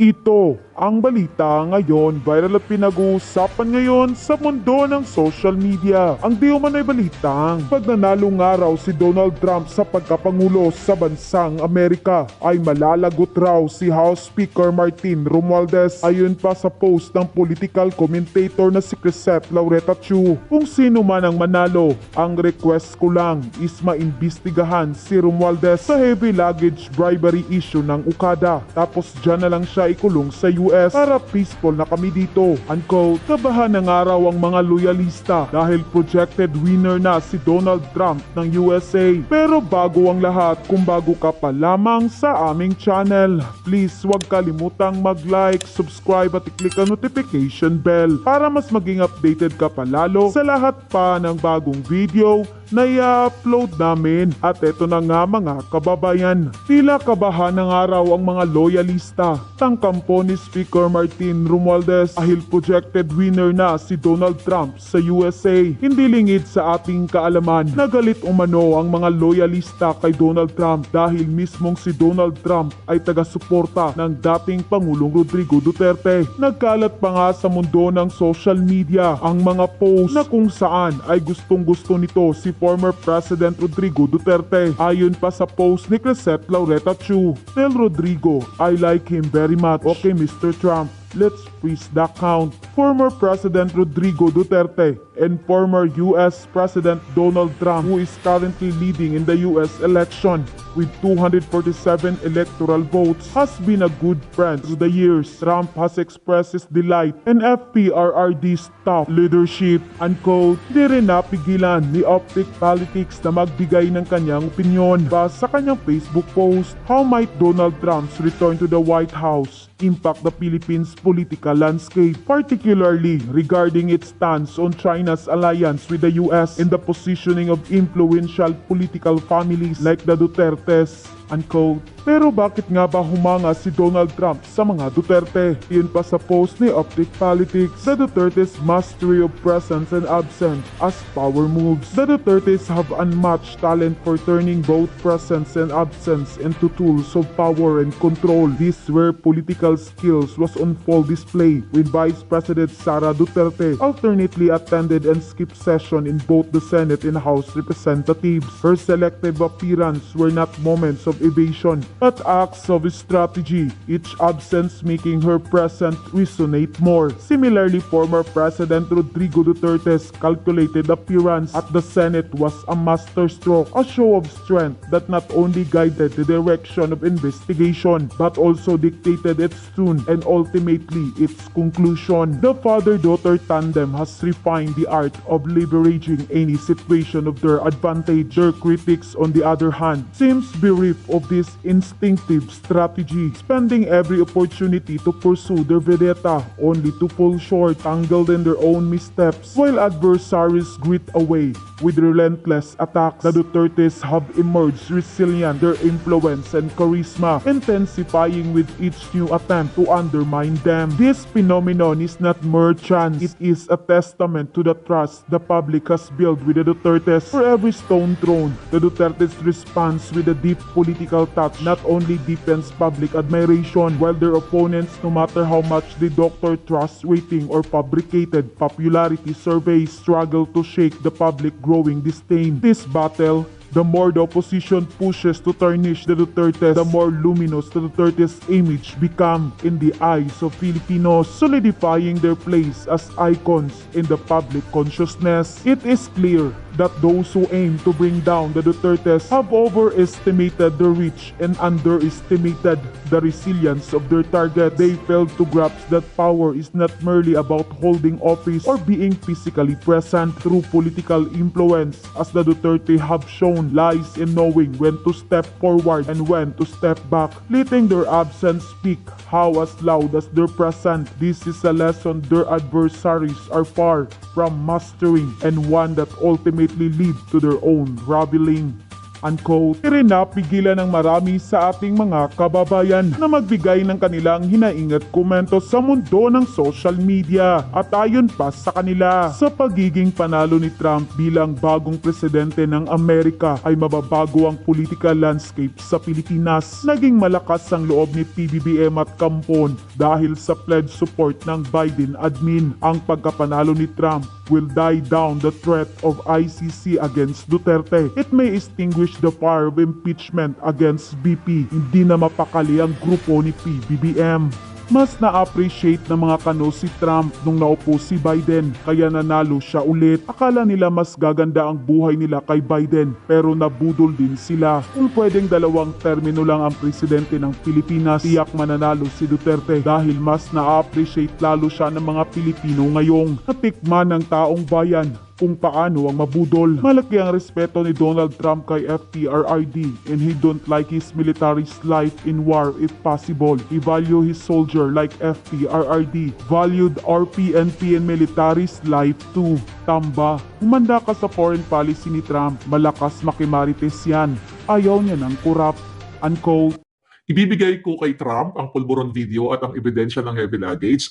Ito ang balita ngayon, viral at pinag-uusapan ngayon sa mundo ng social media. Ang di umano'y balitang pag nanalo nga raw si Donald Trump sa pagkapangulo sa bansang Amerika ay malalagot raw si House Speaker Martin Romualdez ayon pa sa post ng political commentator na si Crisette Laureta Chu. Kung sino man ang manalo, ang request ko lang is maimbestigahan si Romualdez sa heavy luggage bribery issue ng Ukada. Tapos dyan na lang siya ikulong sa US para peaceful na kami dito. Unquote, kabahan ng araw ang mga loyalista dahil projected winner na si Donald Trump ng USA. Pero bago ang lahat, kung bago ka pa lamang sa aming channel, please huwag kalimutang mag-like, subscribe at i-click ang notification bell para mas maging updated ka pa lalo sa lahat pa ng bagong video na i-upload namin. At eto na nga mga kababayan, tila kabahan ng araw ang mga loyalista. Tangkampo ni Speaker Martin Romualdez dahil projected winner na si Donald Trump sa USA. Hindi lingid sa ating kaalaman, nagalit umano ang mga loyalista kay Donald Trump dahil mismong si Donald Trump ay taga-suporta ng dating Pangulong Rodrigo Duterte. Nagkalat pa nga sa mundo ng social media ang mga post na kung saan ay gustong gusto nito si former President Rodrigo Duterte. Ayon pa sa post ni Crisette Laureta Chu, Tell Rodrigo, I like him very much. Okay, Mr. Trump. Let's freeze the count. Former President Rodrigo Duterte and former US President Donald Trump, who is currently leading in the US election with 247 electoral votes, has been a good friend through the years. Trump has expressed his delight and FPRRD's top leadership. Unquote, di rin napigilan ni Optic Politics na magbigay ng kanyang opinyon ba sa kanyang Facebook post, How might Donald Trump's return to the White House impact the Philippines political landscape, particularly regarding its stance on China's alliance with the US and the positioning of influential political families like the Dutertes. Unquote. Pero bakit nga ba humanga si Donald Trump sa mga Duterte? Iyon pa sa post ni Optic Politics, the Dutertes mastery of presence and absence as power moves. The Dutertes have unmatched talent for turning both presence and absence into tools of power and control. These were political skills was on full display when Vice President Sara Duterte alternately attended and skipped session in both the Senate and House Representatives. Her selective appearance were not moments of evasion, but acts of strategy, each absence making her present resonate more. Similarly, former President Rodrigo Duterte's calculated appearance at the Senate was a masterstroke, a show of strength that not only guided the direction of investigation, but also dictated its tune and ultimately its conclusion. The father-daughter tandem has refined the art of leveraging any situation of their advantage. Their critics, on the other hand, seems bereft of this instinctive strategy, spending every opportunity to pursue their vendetta only to fall short, tangled in their own missteps, while adversaries grit away with relentless attacks. The Dutertes have emerged resilient, their influence and charisma intensifying with each new attempt to undermine them. This phenomenon is not mere chance, it is a testament to the trust the public has built with the Dutertes. For every stone thrown, the Dutertes responds with a deep political touch not only deepens public admiration, while their opponents, no matter how much the doctor trust rating or fabricated popularity surveys, struggle to shake the public growing disdain. This battle the more the opposition pushes to tarnish the Dutertes, the more luminous the Dutertes' image become in the eyes of Filipinos, solidifying their place as icons in the public consciousness. It is clear that those who aim to bring down the Dutertes have overestimated the reach and underestimated the resilience of their target. They failed to grasp that power is not merely about holding office or being physically present through political influence, as the Duterte have shown lies in knowing when to step forward and when to step back, letting their absence speak how as loud as their present. This is a lesson their adversaries are far from mastering and one that ultimately leads to their own raveling. Unquote. Rin napigilan ng marami sa ating mga kababayan na magbigay ng kanilang hinaing at komento sa mundo ng social media. At ayon pa sa kanila, sa pagiging panalo ni Trump bilang bagong presidente ng Amerika ay mababago ang political landscape sa Pilipinas. Naging malakas ang loob ni PBBM at Kampon dahil sa pledge support ng Biden admin. Ang pagkapanalo ni Trump will die down the threat of ICC against Duterte. It may extinguish the fire of impeachment against BP. Hindi na mapakali ang grupo ni PBBM. Mas na-appreciate ng mga kano si Trump nung naupo si Biden kaya nanalo siya ulit. Akala nila mas gaganda ang buhay nila kay Biden pero nabudol din sila. Kung pwedeng dalawang termino lang ang presidente ng Pilipinas, tiyak mananalo si Duterte dahil mas na-appreciate lalo siya ng mga Pilipino ngayong natikman ng taong bayan kung paano ang mabudol. Malaki ang respeto ni Donald Trump kay FPRRD and he don't like his military's life in war if possible. He value his soldier like FPRRD. Valued RPNP and military's life too. Tamba. Humanda ka sa foreign policy ni Trump. Malakas makimarites yan. Ayaw niya ng kurap. Unquote. Ibibigay ko kay Trump ang pulburon video at ang ebidensya ng heavy luggage.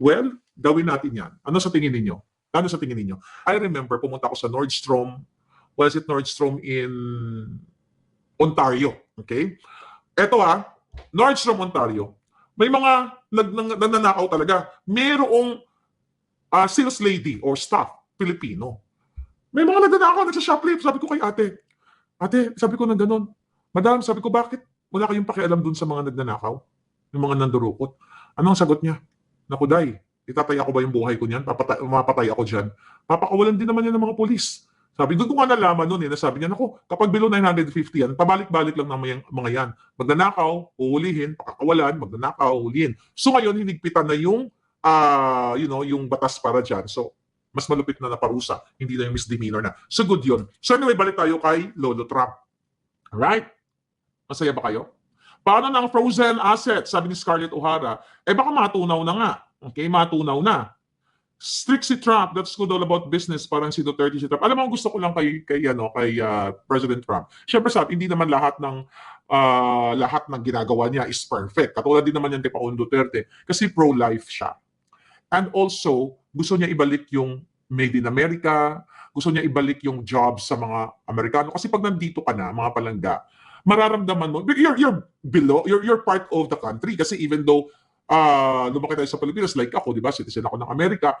Well, gawin natin yan. Ano sa tingin ninyo? Ano sa tingin ninyo? I remember, pumunta ako sa Nordstrom. Was it Nordstrom in Ontario? Okay? Eto ha, Nordstrom, Ontario. May mga nag, nag, nagnanakaw talaga. Merong ah, sales lady or staff, Pilipino. May mga nagnanakaw, nagsashoplift. Sabi ko kay ate, ate, sabi ko na ganun. Madam, sabi ko, bakit wala kayong pakialam dun sa mga nagnanakaw? Yung mga nandurukot. Anong sagot niya? Naku, day, itatay ako ba yung buhay ko niyan? Papatay, mapatay ako dyan. Papakawalan din naman yan ng mga polis. Sabi, doon ko nga nalaman noon eh, nasabi niya, naku, kapag below 950 yan, pabalik-balik lang yung mga yan. Magnanakaw, uhulihin, pakakawalan, magnanakaw, uhulihin. So ngayon, hinigpitan na yung, ah, you know, yung batas para dyan. So, mas malupit na na parusa, hindi na yung misdemeanor na. So good yun. So anyway, balik tayo kay Lolo Trump. Alright? Masaya ba kayo? Paano ng frozen asset, sabi ni Scarlett O'Hara? Eh baka matunaw na nga. Okay, matunaw na. Strict si Trump, that's good all about business, parang si Duterte si Trump. Alam mo, gusto ko lang kay, kay, ano, kay ah, President Trump. Siyempre sa hindi naman lahat ng ah, lahat ng ginagawa niya is perfect. Katulad din naman yan kay Paolo Duterte kasi pro-life siya. And also, gusto niya ibalik yung made in America, gusto niya ibalik yung job sa mga Amerikano. Kasi pag nandito ka na, mga palangga, mararamdaman mo, you're, you're below, you're, you're part of the country. Kasi even though uh, lumaki tayo sa Pilipinas, like ako, di ba, citizen ako ng Amerika,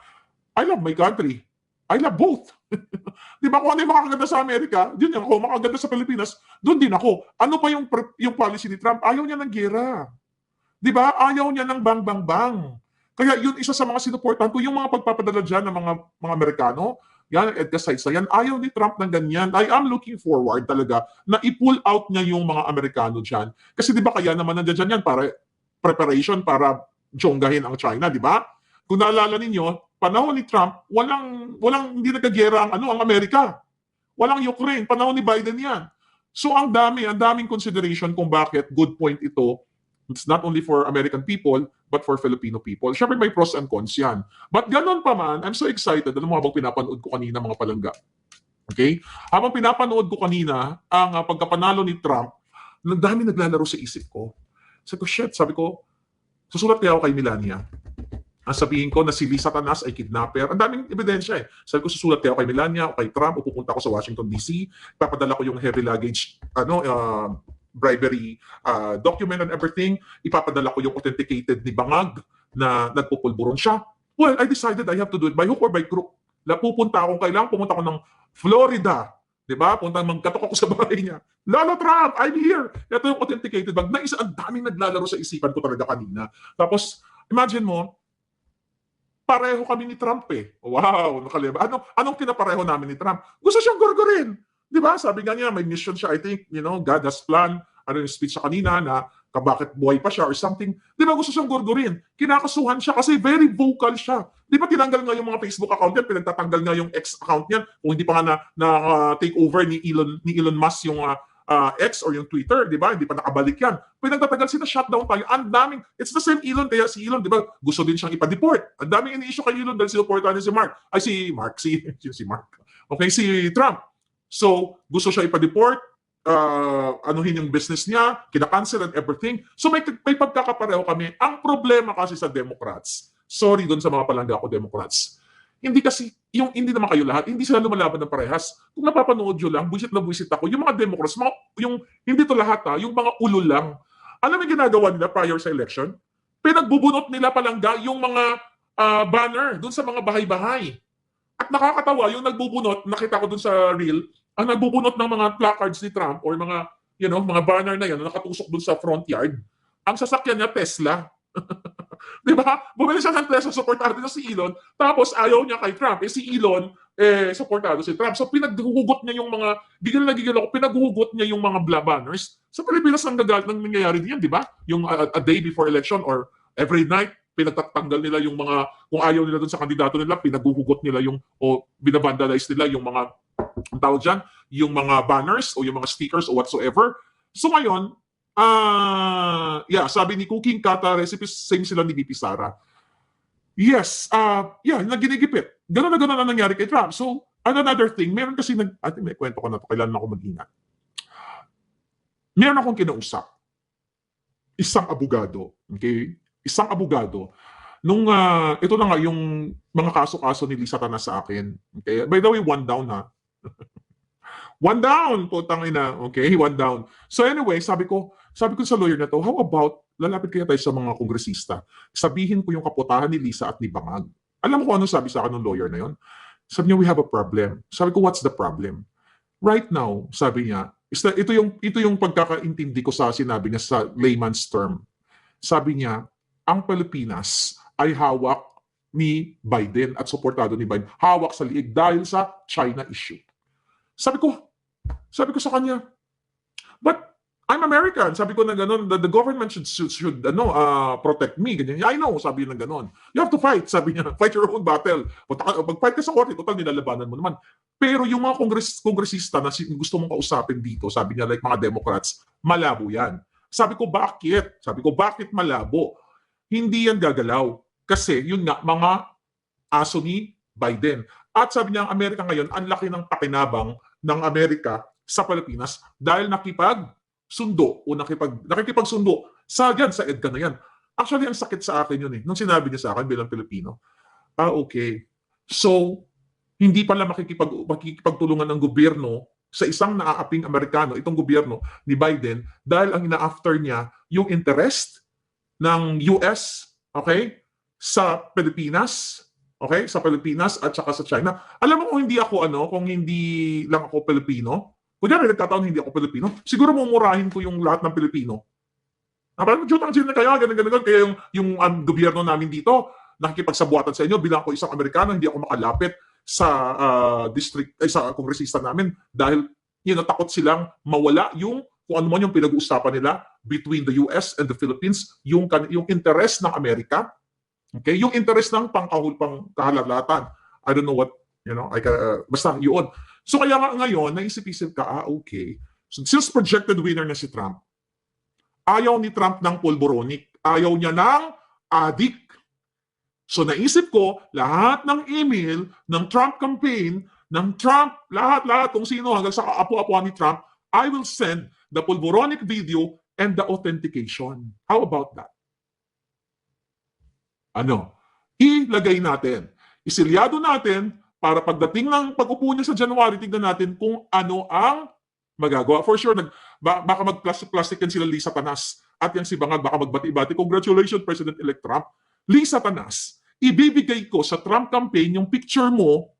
I love my country. I love both. di ba kung ano yung makakaganda sa Amerika, yun yung ako, makakaganda sa Pilipinas, doon din ako. Ano pa yung, yung policy ni Trump? Ayaw niya ng gera. Di ba? Ayaw niya ng bang bang bang. Kaya yun isa sa mga sinuportahan ko, yung mga pagpapadala dyan ng mga, mga Amerikano, yan, Edgar Sites na yan, ayaw ni Trump ng ganyan. I am looking forward talaga na i-pull out niya yung mga Amerikano dyan. Kasi di ba kaya naman nandiyan dyan yan para preparation para jonggahin ang China, di ba? Kung naalala ninyo, panahon ni Trump, walang walang hindi nagkagera ang ano ang Amerika. Walang Ukraine, panahon ni Biden 'yan. So ang dami, ang daming consideration kung bakit good point ito. It's not only for American people, but for Filipino people. Siyempre may pros and cons yan. But ganun pa man, I'm so excited. Alam mo habang pinapanood ko kanina mga palangga. Okay? Habang pinapanood ko kanina ang uh, pagkapanalo ni Trump, ang dami naglalaro sa isip ko. Sabi ko, shit, sabi ko, susulat kaya ako kay Melania. Ang sabihin ko na si Lisa Tanas ay kidnapper. Ang daming ebidensya eh. Sabi ko, susulat kaya ako kay Melania o kay Trump o pupunta ako sa Washington DC. Papadala ko yung heavy luggage, ano, uh, bribery uh, document and everything. Ipapadala ko yung authenticated ni Bangag na nagpupulburon siya. Well, I decided I have to do it by hook or by crook. Pupunta akong kailangan pumunta ako ng Florida. 'Di ba? Punta magkatok ako sa bahay niya. Lolo Trump, I'm here. Ito yung authenticated bag. Na isa ang daming naglalaro sa isipan ko talaga kanina. Tapos imagine mo, pareho kami ni Trump eh. Wow, nakaliba. Ano, anong pinapareho namin ni Trump? Gusto siyang gorgorin. Di ba? Sabi nga niya, may mission siya. I think, you know, God has plan. Ano yung speech sa kanina na kabakit buhay pa siya or something. Di ba gusto siyang gorgorin? Kinakasuhan siya kasi very vocal siya. Di ba tinanggal nga yung mga Facebook account niya, pinagtatanggal nga yung ex account niya kung hindi pa nga na, na uh, take over ni Elon ni Elon Musk yung uh, uh, X or yung Twitter, di ba? Hindi pa nakabalik yan. Pinagtatagal sila, shutdown tayo. Ang daming, it's the same Elon, kaya si Elon, di ba, gusto din siyang ipa-deport. Ang daming ini-issue kay Elon dahil sinuportahan niya si Mark. Ay, si Mark, si, si Mark. Okay, si Trump. So, gusto siya ipa-deport. Uh, anuhin yung business niya, kinakancel and everything. So may, may pagkakapareho kami. Ang problema kasi sa Democrats, sorry doon sa mga palangga ko Democrats, hindi kasi, yung hindi naman kayo lahat, hindi sila lumalaban ng parehas. Kung napapanood nyo lang, buisit na buisit ako, yung mga Democrats, mga, yung, hindi to lahat ha, yung mga ulo lang. Alam mo yung ginagawa nila prior sa election? Pinagbubunot nila palangga yung mga ah, banner dun sa mga bahay-bahay. At nakakatawa, yung nagbubunot, nakita ko dun sa reel, ang nagbubunot ng mga placards ni Trump or mga, you know, mga banner na yan na nakatusok dun sa front yard, ang sasakyan niya Tesla. Di ba? Bumili siya ng Tesla, supportado niya si Elon, tapos ayaw niya kay Trump. Eh si Elon, eh, supportado si Trump. So pinaghuhugot niya yung mga, gigil na gigil ako, pinaghuhugot niya yung mga bla banners. Sa Pilipinas, ang gagal nang nangyayari din di ba? Yung uh, a day before election or every night, pinagtatanggal nila yung mga, kung ayaw nila dun sa kandidato nila, pinaghuhugot nila yung, o binabandalize nila yung mga, tawag dyan, yung mga banners o yung mga stickers o whatsoever. So ngayon, ah yeah, sabi ni Cooking Kata Recipes, same sila ni VP Sara. Yes, uh, yeah, naginigipit. Ganun na ganun ang nangyari kay Trump. So, another thing, meron kasi, nag, think may kwento ko na to, kailan ako mag-ingat. Meron akong kinausap. Isang abogado. Okay? Isang abogado. Nung, ah, ito na nga yung mga kaso-kaso ni Lisa Tanas sa akin. Okay? By the way, one down ha. one down, putang ina. Okay? One down. So anyway, sabi ko, sabi ko sa lawyer na to, how about lalapit kaya tayo sa mga kongresista? Sabihin ko yung kaputahan ni Lisa at ni Bangag. Alam kung ano sabi sa akin ng lawyer na yon? Sabi niya, we have a problem. Sabi ko, what's the problem? Right now, sabi niya, is that ito yung ito yung pagkakaintindi ko sa sinabi niya sa layman's term. Sabi niya, ang Pilipinas ay hawak ni Biden at suportado ni Biden. Hawak sa liig dahil sa China issue. Sabi ko, sabi ko sa kanya, but I'm American. Sabi ko na gano'n, the, the government should, should, should ano, uh, protect me. Ganyan. I know, sabi na gano'n. You have to fight, sabi niya. Fight your own battle. Pag-fight ka sa korte, total nilalabanan mo naman. Pero yung mga kongres, kongresista na gusto mong kausapin dito, sabi niya, like mga Democrats, malabo yan. Sabi ko, bakit? Sabi ko, bakit malabo? Hindi yan gagalaw. Kasi, yun nga, mga aso ni Biden. At sabi niya, ang Amerika ngayon, ang laki ng pakinabang ng Amerika sa Pilipinas dahil nakipag sundo o nakipag, nakikipagsundo sa yan, sa EDCA na yan. Actually, ang sakit sa akin yun eh. Nung sinabi niya sa akin bilang Pilipino, ah, okay. So, hindi pala makikipag, makikipagtulungan ng gobyerno sa isang naaaping Amerikano, itong gobyerno ni Biden, dahil ang ina-after niya yung interest ng US, okay, sa Pilipinas, okay, sa Pilipinas at saka sa China. Alam mo kung hindi ako ano, kung hindi lang ako Pilipino, kunyari nagkataon hindi ako Pilipino, siguro mumurahin ko yung lahat ng Pilipino. Ah, parang jutang sila kaya, ganun, ganun, ganun. Kaya yung, yung um, gobyerno namin dito, nakikipagsabuatan sa inyo, bilang ako isang Amerikano, hindi ako makalapit sa ah, district, ay, sa kongresista namin dahil you know, takot silang mawala yung kung ano man yung pinag-uusapan nila between the US and the Philippines, yung, yung interest ng Amerika, okay, yung interest ng pangkahul, pangkahalalatan. I don't know what, you know, I, ca- uh, basta yun. So kaya nga ngayon, naisip-isip ka, ah, okay, so, since projected winner na si Trump, ayaw ni Trump ng pulboronic, ayaw niya ng adik. So naisip ko, lahat ng email ng Trump campaign, ng Trump, lahat-lahat kung sino hanggang sa apo-apo ni Trump, I will send the pulboronic video and the authentication. How about that? Ano? Ilagay natin. Isilyado natin para pagdating ng pag-upo niya sa January, tignan natin kung ano ang magagawa. For sure, nag, ba, baka mag-plastic yan sila Lisa Tanas. At yan si Bangag, baka magbati-bati. Congratulations, President-elect Trump. Lisa Tanas, ibibigay ko sa Trump campaign yung picture mo,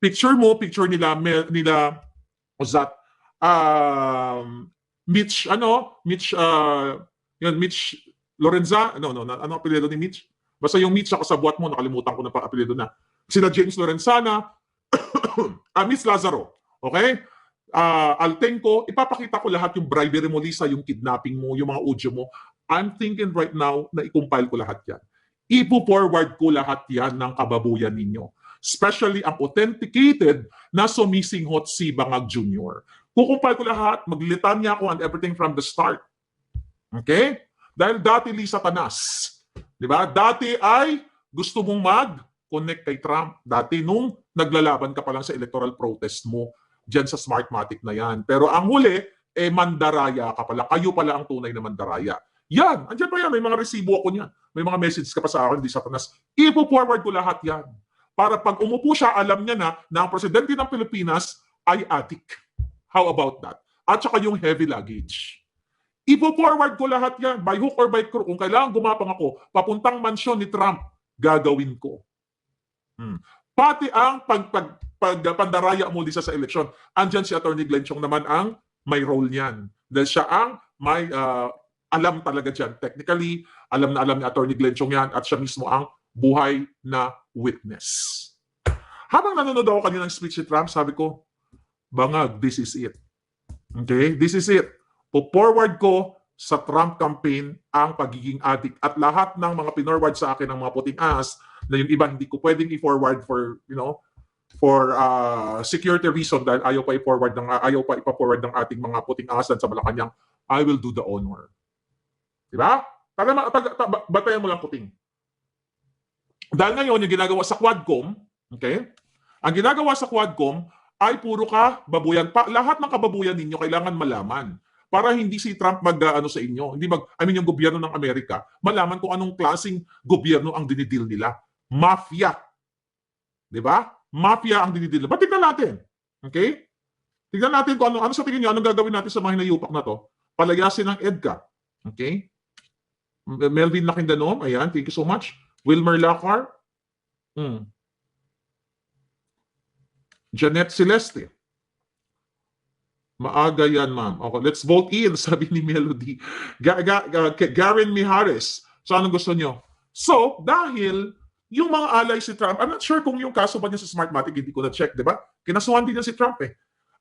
picture mo, picture nila, nila, that? Um, Mitch, ano? Mitch, uh, yun, Mitch Lorenza, no, no, ano ang apelyido ni Mitch? Basta yung Mitch sa kasabwat mo, nakalimutan ko na pa apelyido na. Sila James Lorenzana, ah, Miss Lazaro, okay? Ah, Altenco, ipapakita ko lahat yung bribery mo, Lisa, yung kidnapping mo, yung mga audio mo. I'm thinking right now na i-compile ko lahat yan. Ipo-forward ko lahat yan ng kababuyan ninyo. Especially ang authenticated na sumisinghot si Bangag Jr. Kukumpile ko lahat, maglitanya ako and everything from the start. Okay? Dahil dati Lisa Tanas, di ba? Dati ay gusto mong mag-connect kay Trump. Dati nung naglalaban ka pa lang sa electoral protest mo, dyan sa Smartmatic na yan. Pero ang huli, eh mandaraya ka pala. Kayo pala ang tunay na mandaraya. Yan, andyan pa yan. May mga resibo ako niyan. May mga message ka pa sa akin, di satanas. Ipo-forward ko lahat yan. Para pag umupo siya, alam niya na na ang presidente ng Pilipinas ay addict. How about that? At saka yung heavy luggage. Ipo-forward ko lahat yan, by hook or by crook. Kung kailangan gumapang ako, papuntang mansyon ni Trump, gagawin ko. Hmm. Pati ang pag, pag, pag, pandaraya mo sa sa eleksyon, andyan si Attorney Glenn Chong naman ang may role niyan. Dahil siya ang may ah, alam talaga dyan. Technically, alam na alam ni Attorney Glenn Chong yan at siya mismo ang buhay na witness. Habang nanonood ako kanina ng speech ni Trump, sabi ko, bangag, this is it. Okay? This is it. Po-forward ko sa Trump campaign ang pagiging addict at lahat ng mga pinorward sa akin ng mga puting ahas na yung iba hindi ko pwedeng i-forward for, you know, for uh, security reason dahil ayaw pa i-forward ng ayaw pa ipa-forward ng ating mga puting ahasan sa Malacanang, I will do the honor. Di ba? Taga, taga, taga, batayan mo lang puting. Dahil ngayon, yung ginagawa sa Quadcom, okay? Ang ginagawa sa Quadcom ay puro ka babuyan. Pa, lahat ng kababuyan ninyo kailangan malaman para hindi si Trump mag uh, ano sa inyo, hindi mag I mean yung gobyerno ng Amerika, malaman kung anong klasing gobyerno ang dinidil nila. Mafia. 'Di ba? Mafia ang dinidil. But tignan natin. Okay? Tignan natin kung ano, ano sa tingin niyo, anong gagawin natin sa mga hinayupak na to. Palayasin ng EDCA. Okay? Melvin Lakindanom, ayan, thank you so much. Wilmer Lacar. Hmm. Janet Celeste. Maaga yan, ma'am. Okay, let's vote in, sabi ni Melody. Ga Ga Ga Garen Mihares. So, anong gusto nyo? So, dahil yung mga alay si Trump, I'm not sure kung yung kaso ba niya sa Smartmatic, hindi ko na-check, di ba? Kinasuhan din niya si Trump eh.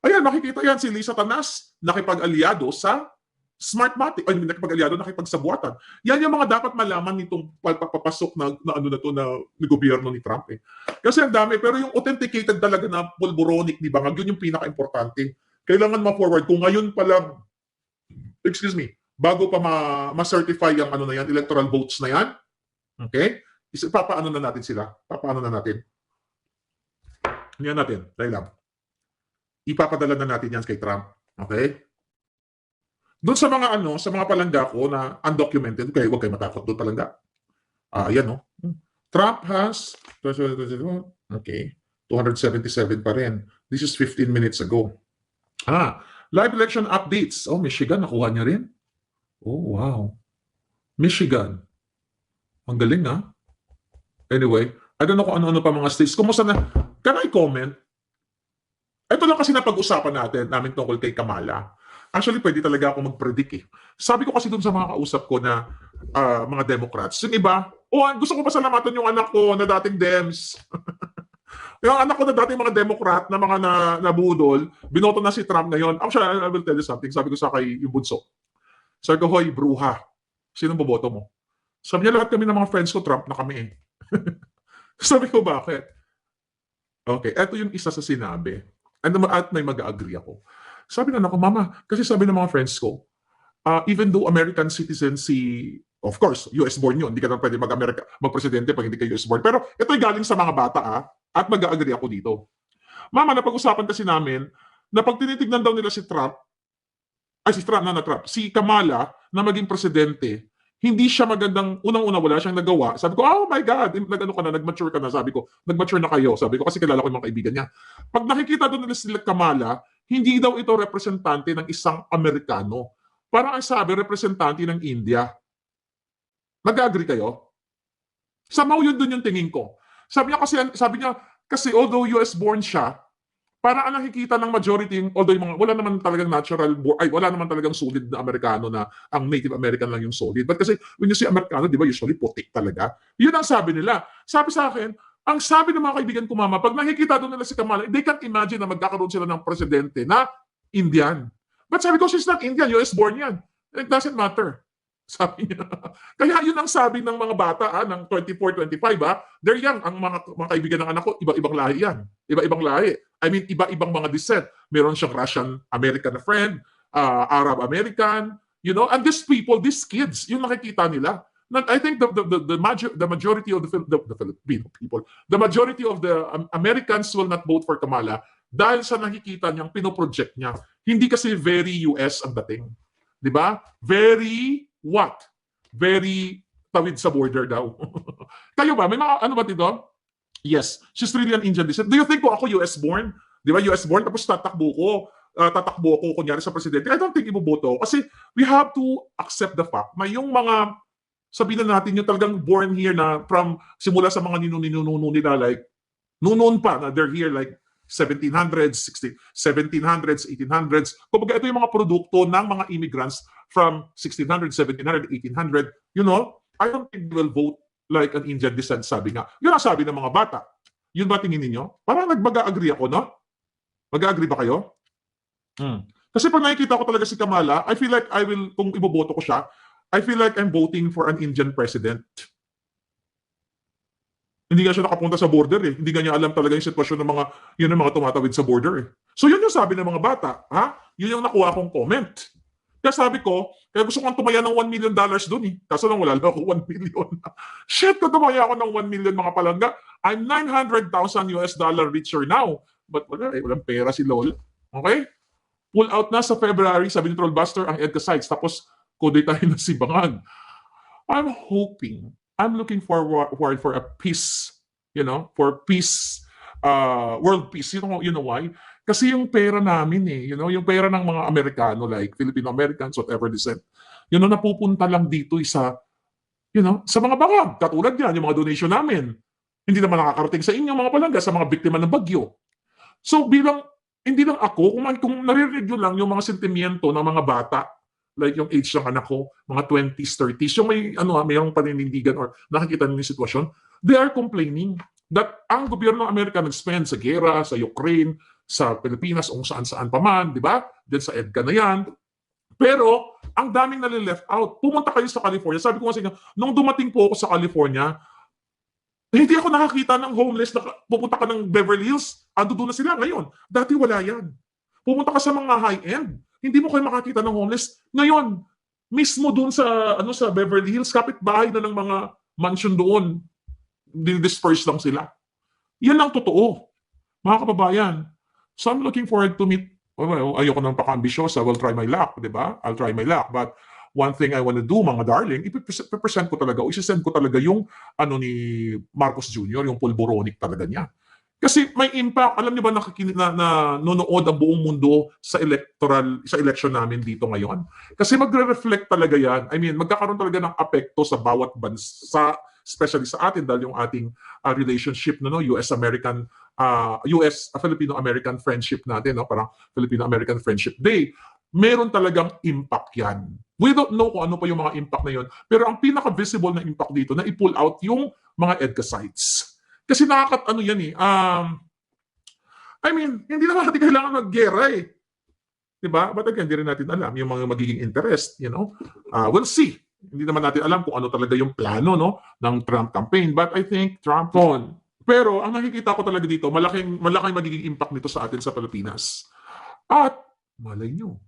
Ayan, nakikita yan si Lisa Tanas, nakipag-aliado sa Smartmatic, ay nakipag-aliado, nakipagsabuatan. Yan yung mga dapat malaman nitong pagpapasok na, na ano na to na ni gobyerno ni Trump eh. Kasi ang dami, pero yung authenticated talaga na pulboronic ni Bangag, yun yung pinaka-importante kailangan ma-forward kung ngayon pa lang, excuse me, bago pa ma- ma-certify yung ano na yan, electoral votes na yan, okay? Is, papaano na natin sila? Papaano na natin? Yan natin, dahil lang. Ipapadala na natin yan kay Trump. Okay? Doon sa mga ano, sa mga palangga ko na undocumented, kaya huwag kayo matakot doon palangga. Ah, uh, yan no. Trump has okay, 277 pa rin. This is 15 minutes ago. Ah, live election updates. Oh, Michigan, nakuha niya rin. Oh, wow. Michigan. Ang galing, ah. Anyway, I don't know kung ano-ano pa mga states. Kumusta na? Can I comment? Ito lang kasi napag-usapan natin, namin tungkol kay Kamala. Actually, pwede talaga ako mag-predict eh. Sabi ko kasi dun sa mga kausap ko na uh, mga Democrats, yung iba, oh, gusto ko pasalamatan yung anak ko na dating Dems. Yung anak ko na dati mga Democrat na mga na, nabudol, binoto na si Trump ngayon. Actually, I will tell you something. Sabi ko sa kay yung bunso. Sabi ko, hoy, bruha. Sino boboto mo? Sabi niya, lahat kami ng mga friends ko, Trump na kami eh. Sabi ko, bakit? Okay, eto yung isa sa sinabi. And at may mag-agree ako. Sabi na ako, mama, kasi sabi ng mga friends ko, uh, even though American citizen si Of course, US born yun. Hindi ka naman pwede mag-Amerika, mag-presidente pag hindi ka US born. Pero ito'y galing sa mga bata ah, at mag-agree ako dito. Mama, napag-usapan kasi namin na pag tinitignan daw nila si Trump, ay si Trump na na Trump, si Kamala na maging presidente, hindi siya magandang, unang-una wala siyang nagawa. Sabi ko, oh my God, nag-ano ka na, nag-mature ka na. Sabi ko, nag-mature na kayo. Sabi ko, kasi kilala ko yung mga kaibigan niya. Pag nakikita doon nila sila Kamala, hindi daw ito representante ng isang Amerikano. Parang ang sabi, representante ng India. Nag-agree kayo? Somehow yun dun yung tingin ko. Sabi niya kasi, sabi niya, kasi although US born siya, para ang nakikita ng majority, although yung mga, wala naman talagang natural, ay wala naman talagang solid na Amerikano na ang Native American lang yung solid. But kasi when you see Amerikano, di ba, usually putik talaga. Yun ang sabi nila. Sabi sa akin, ang sabi ng mga kaibigan ko, mama, pag nakikita doon nila si Kamala, they can't imagine na magkakaroon sila ng presidente na Indian. But sabi ko, she's not Indian, US born yan. It doesn't matter. Sabi niya. Kaya yun ang sabi ng mga bata ah, ng 24, 25 ah, they're young. Ang mga, mga kaibigan ng anak ko, iba-ibang lahi yan. Iba-ibang lahi. I mean, iba-ibang mga descent. Meron siyang Russian-American na friend, uh, Arab-American, you know, and these people, these kids, yung nakikita nila, I think the the the, the, major, the majority of the, the, the Filipino people, the majority of the um, Americans will not vote for Kamala dahil sa nakikita niyang pinoproject niya. Hindi kasi very US ang dating. Di ba? Very what? Very tawid sa border daw. Kayo ba? May mga ano ba dito? Yes, she's really an Indian descent. Do you think kung ako US born, di ba US born, tapos tatakbo ko, uh, tatakbo ako kunyari sa presidente, I don't think iboboto. Kasi we have to accept the fact na yung mga, sabihin na natin yung talagang born here na from, simula sa mga ninunununo nila, like, noon pa, na they're here like 1700s, 16, 1700s, 1800s. Kumbaga ito yung mga produkto ng mga immigrants from 1600, 1700, 1800. You know, I don't think they will vote like an Indian descent, sabi nga. Yun ang sabi ng mga bata. Yun ba tingin ninyo? Parang nagbaga-agree ako, no? Mag-agree ba kayo? Hmm. Kasi pag nakikita ko talaga si Kamala, I feel like I will, kung iboboto ko siya, I feel like I'm voting for an Indian president. Hindi nga siya nakapunta sa border eh. Hindi niya alam talaga yung sitwasyon ng mga, yun ang mga tumatawid sa border eh. So yun yung sabi ng mga bata. Ha? Yun yung nakuha kong comment. Kaya sabi ko, kaya gusto kong tumaya ng 1 million dollars dun eh. Kaso lang wala lang ako 1 million. Shit, kung tumaya ako ng 1 million mga palangga, I'm 900,000 US dollar richer now. But wala eh, walang pera si LOL. Okay? Pull out na sa February, sabi ni Trollbuster, ang EDCA sites. Tapos, kudetahin na si Bangag. I'm hoping, I'm looking forward for a peace, you know, for peace, uh, world peace. You know, you know why? Kasi yung pera namin eh, you know, yung pera ng mga Amerikano like Filipino-Americans, whatever descent, you know, napupunta lang dito sa, you know, sa mga bangag. Katulad yan, yung mga donation namin. Hindi naman nakakarating sa inyo mga palangga, sa mga biktima ng bagyo. So bilang, hindi lang ako, kung, kung naririnig lang yung mga sentimiento ng mga bata, like yung age ng anak ko, mga 20s, 30s, yung may, ano, mayroong paninindigan or nakikita nila yung sitwasyon, they are complaining that ang gobyerno ng Amerika nag-spend sa gera, sa Ukraine, sa Pilipinas, kung saan-saan pa man, di ba? Diyan sa EDCA na yan. Pero, ang daming nalileft out. Pumunta kayo sa California. Sabi ko nga sa inyo, nung dumating po ako sa California, hindi ako nakakita ng homeless na pupunta ka ng Beverly Hills. Ando doon na sila ngayon. Dati wala yan. Pumunta ka sa mga high-end. Hindi mo kayo makakita ng homeless. Ngayon, mismo doon sa ano sa Beverly Hills, kapitbahay na ng mga mansion doon. Disperse lang sila. Yan ang totoo. Mga kababayan, So I'm looking forward to meet, well, ayoko nang paka-ambisyosa, will try my luck, di ba? I'll try my luck. But one thing I want to do, mga darling, ipipresent ko talaga, o isisend ko talaga yung ano ni Marcos Jr., yung pulboronic talaga niya. Kasi may impact, alam niyo ba nakikin, na, na nonood ang buong mundo sa electoral sa election namin dito ngayon? Kasi magre-reflect talaga 'yan. I mean, magkakaroon talaga ng apekto sa bawat bansa, especially sa atin dahil yung ating uh, relationship no, no US American uh, US uh, Filipino-American friendship natin, no? parang Filipino-American Friendship Day, meron talagang impact yan. We don't know kung ano pa yung mga impact na yun. Pero ang pinaka-visible na impact dito na i-pull out yung mga EDCA sites. Kasi nakakat ano yan eh. Um, I mean, hindi naman natin kailangan mag-gera eh. Diba? But again, hindi rin natin alam yung mga magiging interest, you know. Uh, we'll see. Hindi naman natin alam kung ano talaga yung plano no ng Trump campaign. But I think Trump on pero ang nakikita ko talaga dito, malaking, malaking magiging impact nito sa atin sa Pilipinas. At, malay nyo,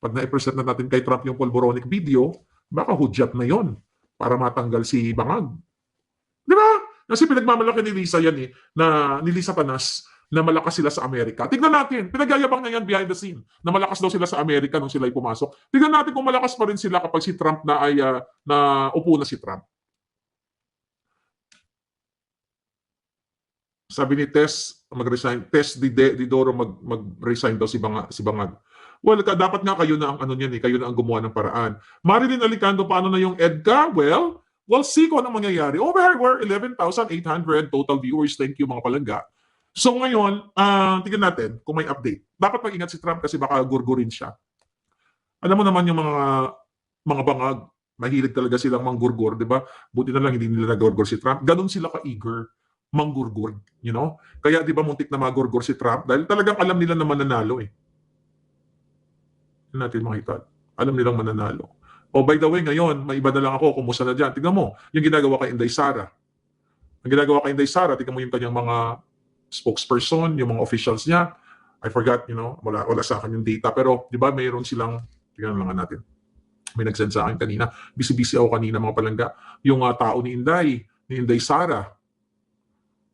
pag na-present na natin kay Trump yung pulboronic video, baka hudyat na yon para matanggal si Bangag. Di ba? Kasi pinagmamalaki ni Lisa yan eh, na, ni Lisa Panas, na malakas sila sa Amerika. Tignan natin, pinagyayabang na yan behind the scene, na malakas daw sila sa Amerika nung sila ay pumasok. Tignan natin kung malakas pa rin sila kapag si Trump na ay, uh, na upo na si Trump. Sabi ni Tess, mag-resign, Tess di, di, di Doro mag, mag-resign daw si, Banga, si Bangag. Well, ka, dapat nga kayo na ang ano niyan eh, kayo na ang gumawa ng paraan. Marilyn Alicando, paano na yung EDCA? Well, we'll kung anong mangyayari. Over here, we're 11,800 total viewers. Thank you mga palangga. So ngayon, uh, tingnan natin kung may update. Dapat mag-ingat si Trump kasi baka gurgurin siya. Alam mo naman yung mga mga bangag, mahilig talaga silang manggurgur, di ba? Buti na lang hindi nila nagurgur si Trump. Ganon sila ka-eager manggurgur, you know? Kaya 'di ba muntik na magurgur si Trump dahil talagang alam nila na mananalo eh. Natin makita. Alam nilang mananalo. Oh, by the way, ngayon, may iba na lang ako, kumusta na dyan. Tingnan mo, yung ginagawa kay Inday Sara. Ang ginagawa kay Inday Sara, tingnan mo yung kanyang mga spokesperson, yung mga officials niya. I forgot, you know, wala, wala sa akin yung data. Pero, di ba, mayroon silang, tingnan lang natin. May nag-send sa akin kanina. Busy-busy ako kanina, mga palangga. Yung uh, tao ni Inday, ni Inday Sara,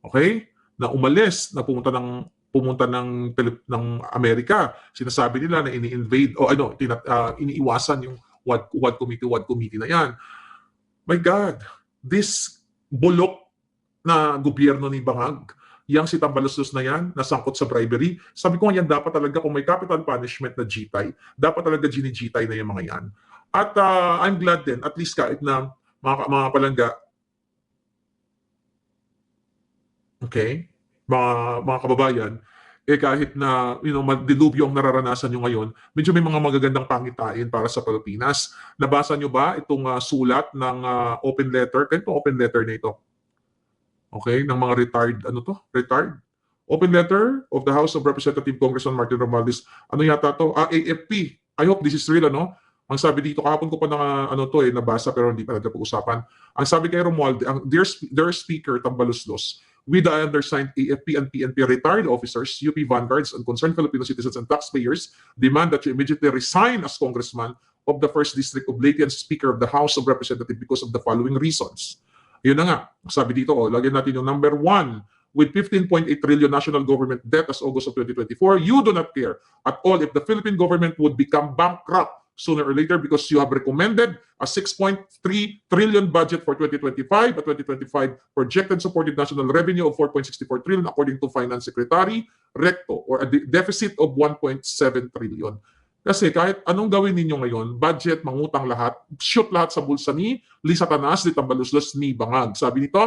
Okay? Na umalis, na pumunta ng pumunta ng Pilip- ng Amerika. Sinasabi nila na ini-invade o ano, tina, ah, iniiwasan yung WAD, WAD committee, WAD committee na yan. My God, this bulok na gobyerno ni Bangag, yang si Tambaluslos na yan, nasangkot sa bribery, sabi ko yan dapat talaga kung may capital punishment na GTAY, dapat talaga gini-GTAY na yung mga yan. At ah, I'm glad din, at least kahit na mga, mga palangga, okay, mga, mga kababayan, eh kahit na you know, dilubyo ang nararanasan nyo ngayon, medyo may mga magagandang pangitain para sa Pilipinas. Nabasa nyo ba itong ah, sulat ng ah, open letter? Kaya open letter na ito. Okay, ng mga retired, ano to? Retired? Open letter of the House of Representative Congressman Martin Romualdez. Ano yata to? Ah, AFP. I hope this is real, ano? Ang sabi dito, kahapon ko pa na ano to eh, nabasa pero hindi pa nagpag-usapan. Ang sabi kay Romualdez, ang sp- their speaker, Tambaluslos, with the undersigned AFP and PNP retired officers, UP vanguards, and concerned Filipino citizens and taxpayers demand that you immediately resign as congressman of the first district of Leyte Speaker of the House of Representatives because of the following reasons. Yun na nga, sabi dito, oh, lagyan natin yung number one, with 15.8 trillion national government debt as August of 2024, you do not care at all if the Philippine government would become bankrupt sooner or later because you have recommended a 6.3 trillion budget for 2025, a 2025 projected supported national revenue of 4.64 trillion according to Finance Secretary Recto or a de- deficit of 1.7 trillion. Kasi kahit anong gawin ninyo ngayon, budget, mangutang lahat, shoot lahat sa bulsa ni Lisa Tanas, ni Tambaluslos, ni Bangag. Sabi nito,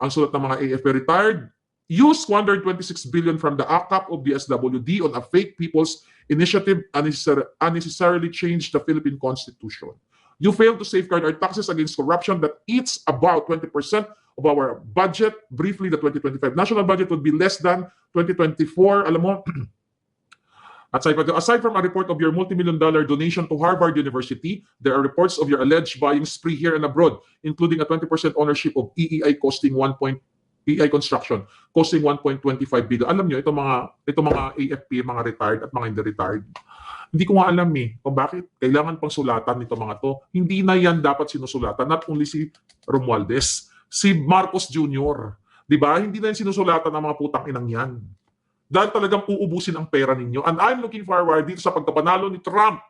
ang sulat ng mga AFP retired, you squandered 26 billion from the AKAP of the SWD on a fake people's initiative and unnecessarily changed the Philippine Constitution. You failed to safeguard our taxes against corruption that eats about 20% of our budget. Briefly, the 2025 national budget would be less than 2024. Alam mo, Aside from, a report of your multi-million dollar donation to Harvard University, there are reports of your alleged buying spree here and abroad, including a 20% ownership of EEI costing 1. EEI construction costing 1.25 billion. Alam nyo, ito mga ito mga AFP, mga retired at mga hindi retired. Hindi ko nga alam eh kung bakit kailangan pang sulatan nito mga to. Hindi na yan dapat sinusulatan. Not only si Romualdez, si Marcos Jr. 'Di ba? Hindi na yan sinusulatan ng mga putang inang yan dahil talagang uubusin ang pera ninyo. And I'm looking forward dito sa pagkapanalo ni Trump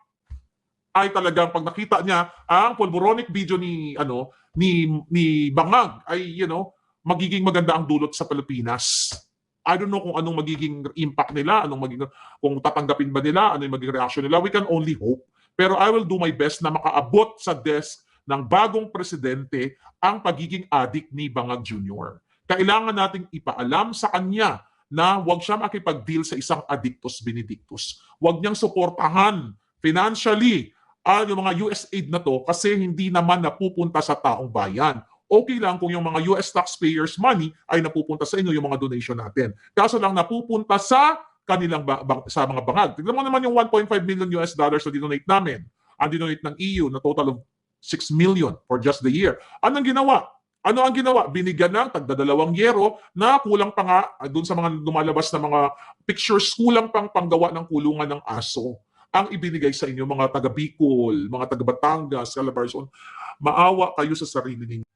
ay talagang pag nakita niya ang pulboronic video ni ano ni ni Bangag ay you know magiging maganda ang dulot sa Pilipinas. I don't know kung anong magiging impact nila, anong magiging kung tatanggapin ba nila, ano yung magiging reaction nila. We can only hope. Pero I will do my best na makaabot sa desk ng bagong presidente ang pagiging addict ni Bangag Jr. Kailangan nating ipaalam sa kanya na huwag siya makipag-deal sa isang addictus benedictus. Huwag niyang suportahan financially ah, yung mga US aid na to kasi hindi naman napupunta sa taong bayan. Okay lang kung yung mga US taxpayers money ay napupunta sa inyo yung mga donation natin. Kaso lang napupunta sa kanilang ba- bang- sa mga bangag. Tignan mo naman yung 1.5 million US dollars na dinonate namin. Ang dinonate ng EU na total of 6 million for just the year. Anong ginawa? Ano ang ginawa? Binigyan ng tagdadalawang yero na kulang pa nga ah, dun sa mga lumalabas na mga pictures, kulang pang panggawa ng kulungan ng aso ang ibinigay sa inyo mga taga Bicol, mga taga Batangas, Calabarzon. Maawa kayo sa sarili ninyo.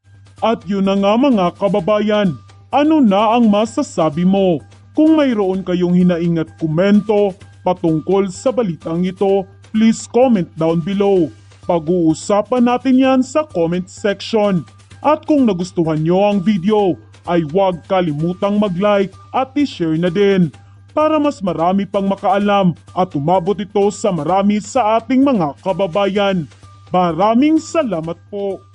At yun na nga mga kababayan, ano na ang masasabi mo? Kung mayroon kayong hinaing at komento patungkol sa balitang ito, please comment down below. Pag-uusapan natin yan sa comment section. At kung nagustuhan nyo ang video, ay huwag kalimutang mag-like at i-share na din para mas marami pang makaalam at umabot ito sa marami sa ating mga kababayan. Maraming salamat po!